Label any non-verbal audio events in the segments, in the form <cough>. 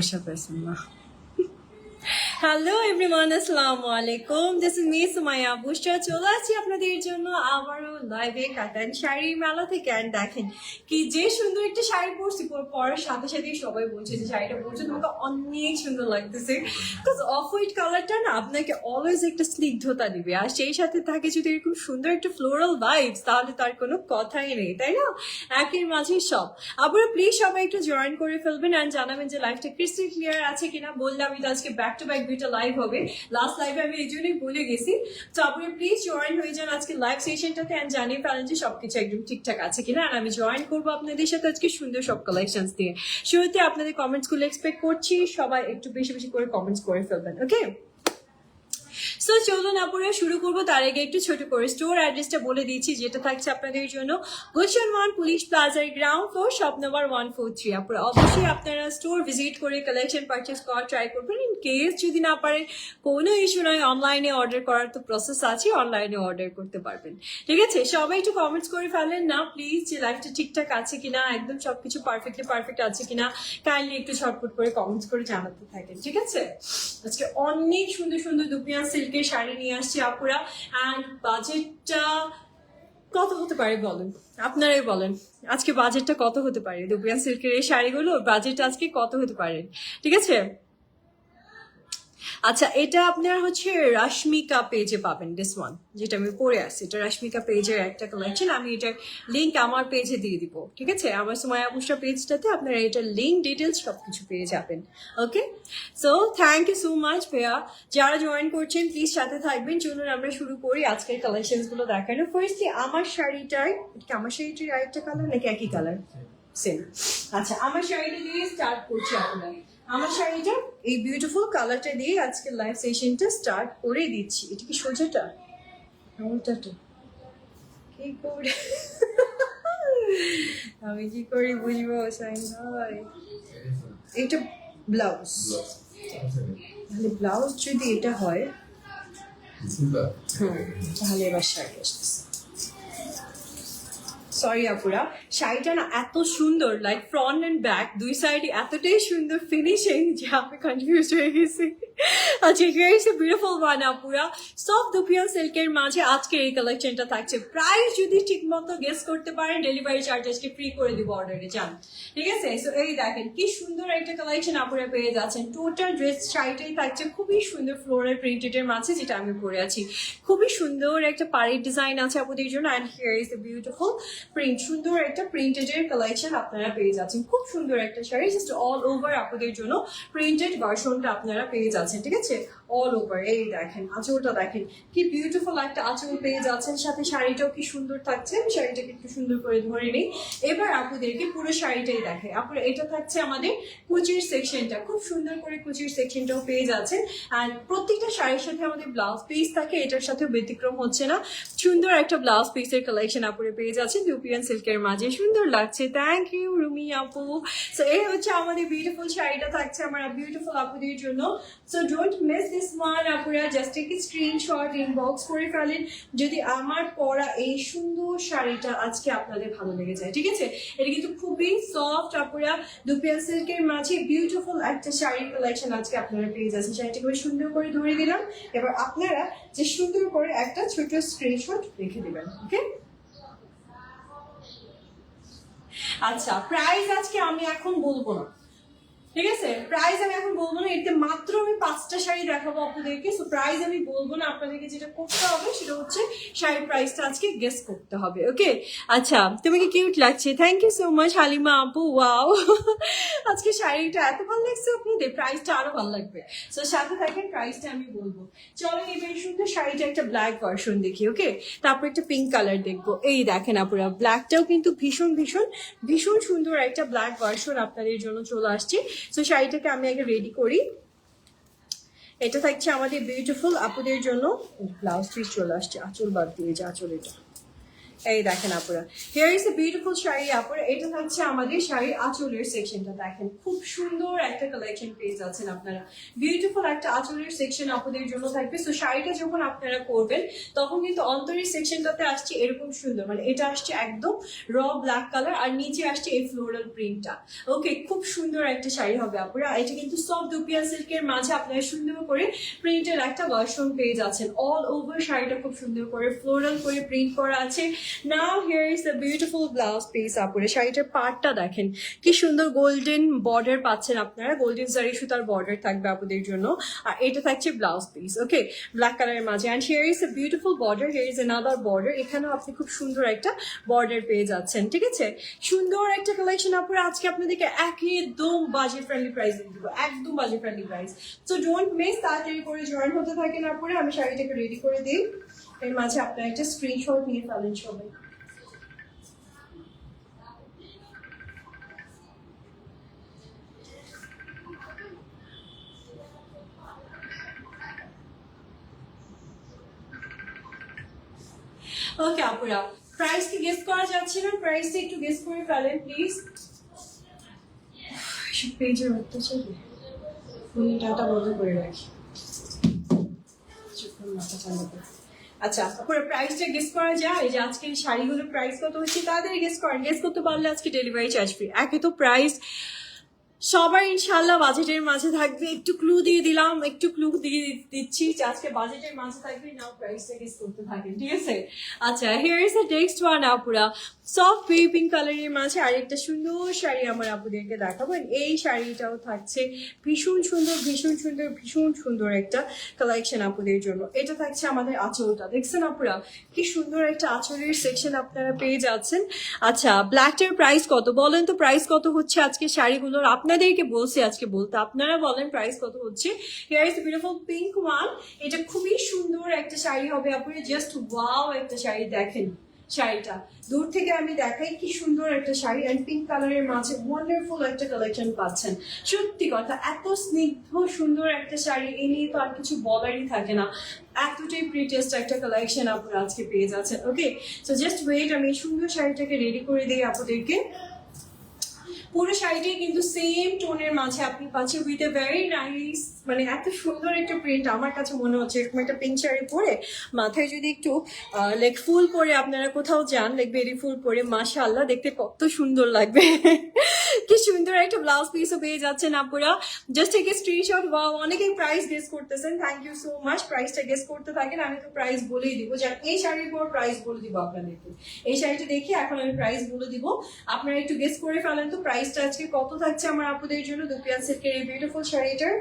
Manisha Prasanna. Hello everyone আসসালামু আলাইকুম this is me Sumaiya Bushra চলে আসছি আপনাদের জন্য আবারও লাইভে শাড়ির মেলা থেকে অ্যান্ড দেখেন? কি যে সুন্দর একটা শাড়ি পরছি পরার সাথে সাথেই সবাই বলছে যে শাড়িটা পরছে, তোমাকে অনেক সুন্দর লাগতেছে। বিকজ অফ হোয়াইট কালারটা না আপনাকে অলওয়েজ একটা স্নিগ্ধতা দিবে। আর সেই সাথে থাকে যদি এরকম সুন্দর একটা ফ্লোরাল ভাইবস তাহলে তার কোনো কথাই নেই, তাই না? একের মাঝে সব। আপনারা প্লিজ সবাই একটু জয়েন করে ফেলবেন অ্যান্ড জানাবেন যে লাইভটা ক্রিস্টাল ক্লিয়ার আছে কিনা। বললে আমি তো আজকে ব্যাক টু ব্যাক দুইটা লাইভ হবে। লাস্ট লাইভে আমি এই জন্যই বলে গেছি। তো আপনারা প্লিজ জয়েন হয়ে যান আজকে লাইভ সেশনটাতে জানিয়ে ফেলেন যে সবকিছু একদম ঠিকঠাক আছে কিনা, আর আমি জয়েন করব আপনাদের সাথে আজকে সুন্দর সব কালেকশন দিয়ে। শুরুতে আপনাদের কমেন্টসগুলো এক্সপেক্ট করছি, সবাই একটু বেশি বেশি করে কমেন্টস করে ফেলবেন ওকে সো চলুন আপুরা শুরু করব তার আগে একটু ছোট করে স্টোর অ্যাড্রেসটা বলে দিচ্ছি যেটা থাকছে আপনাদের জন্য গুলশান ওয়ান পুলিশ প্লাজার ground floor shop number one four three আপুরা অবশ্যই আপনারা স্টোর ভিজিট করে কালেকশন পারচেস করার ট্রাই করবেন ইন কেস যদি না পারেন কোনো ইস্যু নয় অনলাইনে অর্ডার করার তো প্রসেস আছে অনলাইনে অর্ডার করতে পারবেন ঠিক আছে সবাই একটু কমেন্টস করে ফেলেন না প্লিজ যে লাইফটা ঠিকঠাক আছে কিনা একদম সবকিছু পারফেক্টলি পারফেক্ট আছে কিনা কাইন্ডলি একটু ছটফট করে কমেন্টস করে জানাতে থাকেন ঠিক আছে আজকে অনেক সুন্দর সুন্দর দুপিয়া সিল্কের শাড়ি নিয়ে আসছি আপুরা। অ্যান্ড বাজেটটা কত হতে পারে বলেন? আপনারাই বলেন। আজকে বাজেটটা কত হতে পারে? দুপিয়া সিল্কের এই শাড়িগুলো বাজেট আজকে কত হতে পারে? ঠিক আছে? আচ্ছা এটা আপনার হচ্ছে রাশমিকা পেজে পাবেন দিস ওয়ান যেটা আমি পরে আসছি। এটা রাশমিকা পেজের একটা কালেকশন আমি এটার লিঙ্ক আমার পেজে দিয়ে দিব, ঠিক আছে? আমার সময় আবুষ্টা পেজটাতে আপনারা এটার লিঙ্ক ডিটেলস সব কিছু পেয়ে যাবেন okay so thank you so much ভাইয়া। যারা জয়েন করছেন প্লিজ সাথে থাকবেন। চলুন আমরা শুরু করি আজকের কালেকশনসগুলো দেখানো। ফার্স্টলি আমার শাড়িটার কি আমার শাড়িটার আরেকটা কালার নাকি একই কালার সেম আচ্ছা আমার শাড়িটা দিয়ে স্টার্ট করছি আপনার আমার শাড়িটা এই বিউটিফুল কালারটা দিয়ে আজকে লাইভ সেশনটা স্টার্ট করে দিচ্ছি। এটা কি সোজাটা? তো কি করে? আমি কি করে বুঝব সাইন ভাই? এটা ব্লাউজ তাহলে ব্লাউজ যদি এটা হয় তাহলে এবার শাড়ি আসতেছে। সরি আপুরা শাড়িটা না এত সুন্দর লাইক ফ্রন্ট অ্যান্ড ব্যাক দুই সাইডে এতটাই সুন্দর ফিনিশিং যে আমি কনফিউজ হয়ে গেছি। আচ্ছা here is a beautiful one আপুরা সব দুপিয়ান সিল্কের মাঝে আজকে এই কালেকশনটা থাকছে। প্রাইস যদি ঠিক মতো গেস করতে পারেন ডেলিভারি চার্জ আজকে ফ্রি করে দিব অর্ডারে যান। ঠিক আছে? সো এই দেখেন, কি সুন্দর একটা কালেকশন আপুরা পেয়ে যাচ্ছেন। টোটাল ড্রেস শাড়িটাই থাকছে খুবই সুন্দর ফ্লোরাল প্রিন্টেড এর মাঝে, যেটা আমি পরে আছি। খুবই সুন্দর একটা পাড়ির ডিজাইন আছে আপুদের জন্য and here is a beautiful print সুন্দর একটা প্রিন্টেড এর কালেকশন আপনারা পেয়ে যাচ্ছেন। খুব সুন্দর একটা শাড়ি জাস্ট অল ওভার আপনাদের জন্য প্রিন্টেড ভার্সনটা আপনারা পেয়ে যাচ্ছেন। ঠিক আছে? অল ওভার এই দেখেন, আঁচলটা দেখেন, কি বিউটিফুল একটা আঁচল পেয়ে যাচ্ছেন। সাথে শাড়িটাও কি সুন্দর থাকছে। আমি শাড়িটাকে একটু সুন্দর করে ধরে নিই। এবার আপুদেরকে পুরো শাড়িটাই দেখে আপুরা, এটা থাকছে আমাদের কুচির সেকশনটা খুব সুন্দর করে কুচির সেকশনটাও পেয়ে যাচ্ছেন। আর প্রত্যেকটা শাড়ির সাথে আমাদের ব্লাউজ পিস থাকে, এটার সাথেও ব্যতিক্রম হচ্ছে না। সুন্দর একটা ব্লাউজ পিসের কালেকশন আপুরে পেয়ে যাচ্ছেন ইউপিএন সিল্কের মাঝে। সুন্দর লাগছে। থ্যাংক ইউ রুমি আপু। সো এই হচ্ছে আমাদের বিউটিফুল শাড়িটা থাকছে আমার বিউটিফুল আপুদের জন্য। সো ডোন্ট মিস ওয়ান আপুরা জাস্ট টেক স্ক্রিনশট ইনবক্স করে ফেলেন। যদি আমার পরা এই সুন্দর শাড়িটা আজকে আপনাদের ভালো লেগে যায়, ঠিক আছে? এটা কিন্তু খুবই সফট আপুরা। দুপিয়ান সিল্কের মাঝে বিউটিফুল একটা শাড়ির কালেকশন আজকে আপনারা পেয়ে যাচ্ছেন। শাড়িটা খুবই সুন্দর করে ধরে দিলাম এবার আপনারা যে সুন্দর করে একটা ছোট স্ক্রিনশট রেখে দেবেন, ওকে? আচ্ছা প্রাইস আজকে আমি এখন বলব না। ঠিক আছে? প্রাইস আমি এখন বলব না, এতে মাত্র আমি পাঁচটা শাড়ি দেখাবো আপনাদেরকে। সো প্রাইস আমি বলব না, আপনাদেরকে যেটা করতে হবে সেটা হচ্ছে শাড়ির প্রাইসটা আজকে গেস করতে হবে ওকে আচ্ছা তোমাকে কিউট লাগছে। Thank you so much Halima আপু ওয়াও আজকে শাড়িটা এত ভালো লাগছে আপনাদের প্রাইসটা আরও ভালো লাগবে। সো সাথে থাকেন প্রাইসটা আমি বলব। চলো এবার সুন্দর শাড়িটা একটা ব্ল্যাক ভার্সন দেখি ওকে তারপর একটা পিঙ্ক কালার দেখব। এই দেখেন আপুরা ব্ল্যাকটাও কিন্তু ভীষণ ভীষণ ভীষণ সুন্দর একটা ব্ল্যাক ভার্সন আপনাদের জন্য চলে আসছে। সো শাড়িটাকে আমি আগে রেডি করি। এটা থাকছে আমাদের বিউটিফুল আপুদের জন্য। ব্লাউজ চলে আসছে, আঁচল বাদ দিয়ে যে আঁচল এটা। এই দেখেন আপুরা। Here is a beautiful sari, আপুরা। এটা থাকছে আমাদের শাড়ির আঁচলের সেকশনটা দেখেন, খুব সুন্দর একটা কালেকশন পেয়ে যাচ্ছেন আপনারা। বিউটিফুল একটা আঁচলের সেকশন আপনাদের জন্য থাকবে। সো শাড়িটা যখন আপনারা করবেন তখন কিন্তু অন্তরের সেকশনটাতে আসছে এরকম সুন্দর। মানে এটা আসছে একদম র ব্ল্যাক কালার আর নিচে আসছে এই ফ্লোরাল প্রিন্টটা ওকে খুব সুন্দর একটা শাড়ি হবে আপুরা। এটা কিন্তু সব দুপিয়া সিল্কের মাঝে আপনারা সুন্দর করে প্রিন্টের একটা ভার্সন পেয়ে যাচ্ছেন। অল ওভার শাড়িটা খুব সুন্দর করে ফ্লোরাল করে প্রিন্ট করা আছে। Now here is the beautiful blouse piece আপুরে। শাড়িটার পার্টটা দেখেন। কি সুন্দর গোল্ডেন বর্ডার পাচ্ছেন আপনারা। গোল্ডেন জারি সুতার বর্ডার থাকবে আপনাদের জন্য। আর এটা থাকছে ব্লাউজ পিস ওকে ব্ল্যাক কালারের মাঝে। And here is a beautiful border here is another border এখানেও আপনি খুব সুন্দর একটা বর্ডার পেয়ে যাচ্ছেন, ঠিক আছে? সুন্দর একটা কালেকশন আপুরা। আজকে আপনাদেরকে একদম বাজেট ফ্রেন্ডলি প্রাইস দিয়ে দিব। একদম budget friendly price so don't miss তাড়াতাড়ি করে জয়েন হতে থাকেন আপুরা। আমি শাড়িটাকে রেডি করে দিই। এর মাঝে আপনারা একটা স্ক্রিনশট নিয়ে ফেলেন সবাই। ওকে আপুরা প্রাইস কি গেস করা যাচ্ছে না? প্রাইসটা একটু গেস করে ফেলেন প্লিজ পেজের অত্যাচার। ফোনে ডাটা বন্ধ করে রাখি। মাথা করে। আচ্ছা পুরো প্রাইসটা গেস করা যায় যে আজকে এই শাড়িগুলোর প্রাইস কত হচ্ছে, তাড়াতাড়ি গেস করেন। গেস করতে পারলে আজকে ডেলিভারি চার্জ ফ্রি একে তো প্রাইস সবার ইনশাল্লাহ বাজেটের মাঝে থাকবে। একটু ক্লু দিয়ে দিলাম, একটু ক্লু দিয়ে দিচ্ছি যে আজকে বাজেটের মাঝে থাকবে নাও প্রাইসটা গেস করতে থাকেন, ঠিক আছে? আচ্ছা here is the next one আপুরা। সফট বেবি পিঙ্ক কালারের মাঝে আরেকটা সুন্দর শাড়ি আমার আপুদেরকে দেখাবো। এই শাড়িটাও থাকছে ভীষণ সুন্দর ভীষণ সুন্দর ভীষণ সুন্দর একটা কালেকশন আপুদের জন্য। এটা থাকছে আমাদের আঁচলটা। দেখছেন আপুরা? কি সুন্দর একটা আঁচলের সেকশন আপনারা পেয়ে যাচ্ছেন। আচ্ছা ব্ল্যাকটার প্রাইস কত? বলেন তো প্রাইস কত হচ্ছে আজকে শাড়িগুলোর? আপনাদেরকে বলছি আজকে বলতে, আপনারা বলেন প্রাইস কত হচ্ছে। Here is beautiful pink one এটা খুবই সুন্দর একটা শাড়ি হবে, আপনি জাস্ট ওয়াও একটা শাড়ি দেখেন শাড়িটা। দূর থেকে আমি দেখাই কি সুন্দর একটা শাড়ি অ্যান্ড পিঙ্ক কালারের মাঝে ওয়ান্ডারফুল একটা কালেকশন পাচ্ছেন। সত্যি কথা, এত স্নিগ্ধ, সুন্দর একটা শাড়ি, এ নিয়ে তো আর কিছু বলারই থাকে না। এতটাই প্রিটেস্ট একটা কালেকশন আপনারা আজকে পেয়ে যাচ্ছেন ওকে সো জাস্ট ওয়েট আমি সুন্দর শাড়িটাকে রেডি করে দিই আপনাদেরকে। পুরো শাড়িটাই কিন্তু সেম টোনের মাঝে আপনি পাচ্ছেন উইথ এ ভেরি নাইস মানে এত সুন্দর একটা প্রিন্ট আমার কাছে মনে হচ্ছে এরকম একটা পিঙ্ক শাড়ি পরে মাথায় যদি একটু লাইক ফুল পরে আপনারা কোথাও যান লাইক বেরি ফুল পরে, মাশাআল্লাহ, দেখতে কত সুন্দর লাগবে। <laughs> কি সুন্দর একটা ব্লাউজ পিসও পেয়ে যাচ্ছেন আপুরা। জাস্ট থেকে স্ক্রিনশট বা অনেকেই প্রাইস গেস করতেছেন। থ্যাংক ইউ সো মাচ প্রাইসটা গেস করতে থাকেন, আমি তো প্রাইস বলেই দিব। যান এই শাড়ির পর প্রাইস বলে দিব আপনাদেরকে। এই শাড়িটা দেখে এখন আমি প্রাইস বলে দিব। আপনারা একটু গেস করে ফেলেন তো প্রাইসটা আজকে কত থাকছে আমার আপুদের জন্য? দুপিয়ান সিল্কের এই বিউটিফুল শাড়িটার?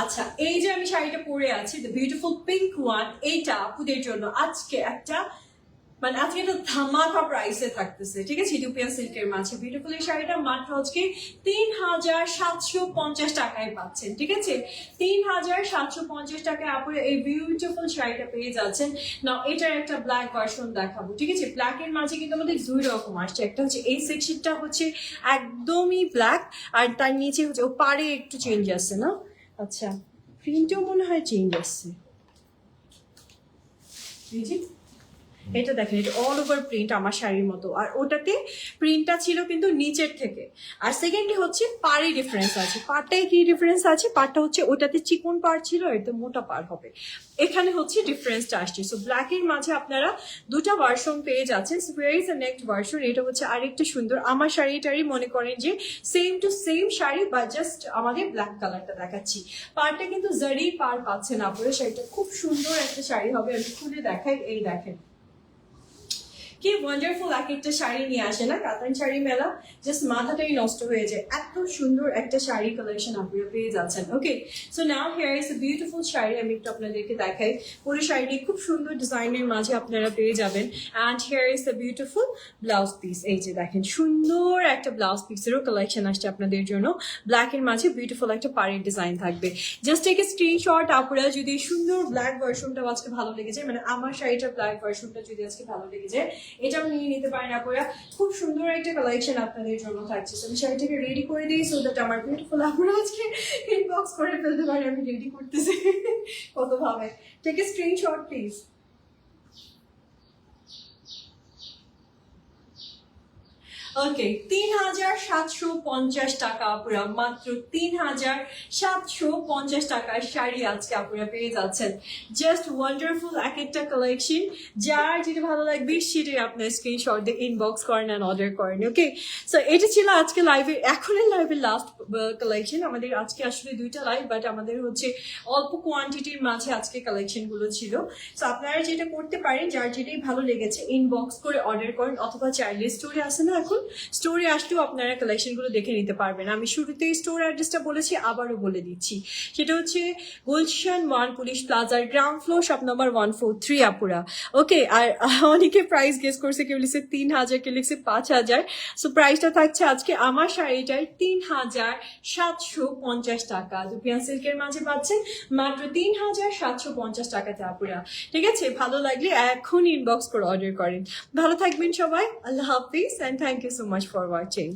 আচ্ছা এই যে আমি শাড়িটা পরে আছি দ্য বিউটিফুল পিঙ্ক ওয়ান এইটা আপুদের জন্য। আজকে একটা মানে আজকে একটা ধামাকা প্রাইসে থাকতেছে, ঠিক আছে? ইউপিয়ান সিল্কের মাঝে বিউটিফুল এই শাড়িটা মাত্র আজকে তিন হাজার সাতশো পঞ্চাশ টাকায় পাচ্ছেন, ঠিক আছে? তিন হাজার সাতশো পঞ্চাশ টাকায় আপনারা এই বিউটিফুল শাড়িটা পেয়ে যাচ্ছেন। না এটার একটা ব্ল্যাক ভার্সন দেখাবো, ঠিক আছে? ব্ল্যাকের মাঝে কিন্তু আমাদের দুই রকম আসছে। একটা হচ্ছে এই সেকশনটা হচ্ছে একদমই ব্ল্যাক আর তার নিচে হচ্ছে ও পারে একটু চেঞ্জ আসছে, না? আচ্ছা প্রিন্টও মনে হয় চেঞ্জ আসছে। এটা দেখেন, এটা অল ওভার প্রিন্ট আমার শাড়ির মতো। আর ওটাতে প্রিন্টটা ছিল কিন্তু নিচের থেকে। আর সেকেন্ডলি হচ্ছে পাড়ে ডিফারেন্স আছে। পাড়টায় কি ডিফারেন্স আছে? পাড়টা হচ্ছে ওটাতে চিকন পাড় ছিল, এতে মোটা পাড় হবে। এখানে হচ্ছে ডিফারেন্সটা আসছে। সো ব্ল্যাকের মাঝে আপনারা দুটা ভার্সন পেয়ে যাচ্ছেন। Very is the next version এটা হচ্ছে আরেকটা সুন্দর। আমার শাড়িটারই মনে করেন যে সেম টু সেম শাড়ি বা জাস্ট আমাদের ব্ল্যাক কালারটা দেখাচ্ছি। পাড়টা কিন্তু জারি পাড় পাচ্ছেন আপনারা শাড়িটা খুব সুন্দর একটা শাড়ি হবে। আমি খুলে দেখাই। এই দেখেন কি ওয়ান্ডারফুল এক একটা শাড়ি নিয়ে আসে না? কাতান শাড়ি মেলা জাস্ট মাথাটাই নষ্ট হয়ে যায়। এত সুন্দর একটা শাড়ি কালেকশন আপনারা পেয়ে যাচ্ছেন okay so now here is a beautiful sari, আমি একটু আপনাদেরকে দেখাই। পুরো শাড়িটি খুব সুন্দর ডিজাইনের মাঝে আপনারা পেয়ে যাবেন। And here is a beautiful blouse piece এই যে দেখেন, সুন্দর একটা ব্লাউজ পিসেরও কালেকশন আসছে আপনাদের জন্য। ব্ল্যাকের মাঝে বিউটিফুল একটা পাড়ের ডিজাইন থাকবে। জাস্ট টেক এ স্ক্রিনশট আপনারা যদি সুন্দর ব্ল্যাক ভার্সনটা আজকে ভালো লেগে যায় মানে আমার শাড়িটার ব্ল্যাক ভার্সনটা যদি আজকে ভালো লেগে এটাও নিয়ে নিতে পারেন আপুরা খুব সুন্দর একটা কালেকশন আপনাদের জন্য থাকছে। আমি শাড়িটাকে রেডি করে দিই সো দ্যাট আমার বিউটিফুল আপুরা আজকে ইনবক্স করে ফেলতে পারে। আমি রেডি করতেছি। কত ভাবে। Take a screenshot please okay তিন হাজার সাতশো পঞ্চাশ টাকা আপুরা, মাত্র তিন হাজার সাতশো পঞ্চাশ টাকার শাড়ি আজকে আপুরা পেয়ে যাচ্ছেন। জাস্ট ওয়ান্ডারফুল এক একটা কালেকশন যার যেটা ভালো লাগবে, সেটাই আপনার স্ক্রিনশট দিয়ে ইনবক্স করেন অ্যান্ড অর্ডার করেন ওকে সো এটা ছিল আজকে লাইভে এখনের লাইভের লাস্ট কালেকশন আমাদের আজকে আসলে দুইটা লাইভ বাট আমাদের হচ্ছে অল্প কোয়ান্টিটির মাঝে আজকে কালেকশনগুলো ছিল। সো আপনারা যেটা করতে পারেন, যার যেটাই ভালো লেগেছে ইনবক্স করে অর্ডার করেন, অথবা চাইলে স্টোরে আসে না এখন। স্টোরে আসলেও আপনারা কালেকশনগুলো দেখে নিতে পারবেন। আমি শুরুতেই স্টোর অ্যাড্রেসটা বলেছি, আবারও বলে দিচ্ছি। সেটা হচ্ছে গুলশান ওয়ান পুলিশ প্লাজার ground floor shop number one four three আপুরা। ওকে আর অনেকে প্রাইস গেস করছে, কেউ লিখছে তিন হাজার, কেউ লিখছে পাঁচ হাজার। সো প্রাইসটা থাকছে আজকে আমার শাড়িটার তিন হাজার সাতশো পঞ্চাশ টাকা। দুপিয়ান সিল্কের মাঝে পাচ্ছেন মাত্র তিন হাজার সাতশো পঞ্চাশ টাকাতে, আপুরা। ঠিক আছে? ভালো লাগলে এখন ইনবক্স করে অর্ডার করেন। ভালো থাকবেন সবাই। আল্লাহ হাফিজ and thank you so much for watching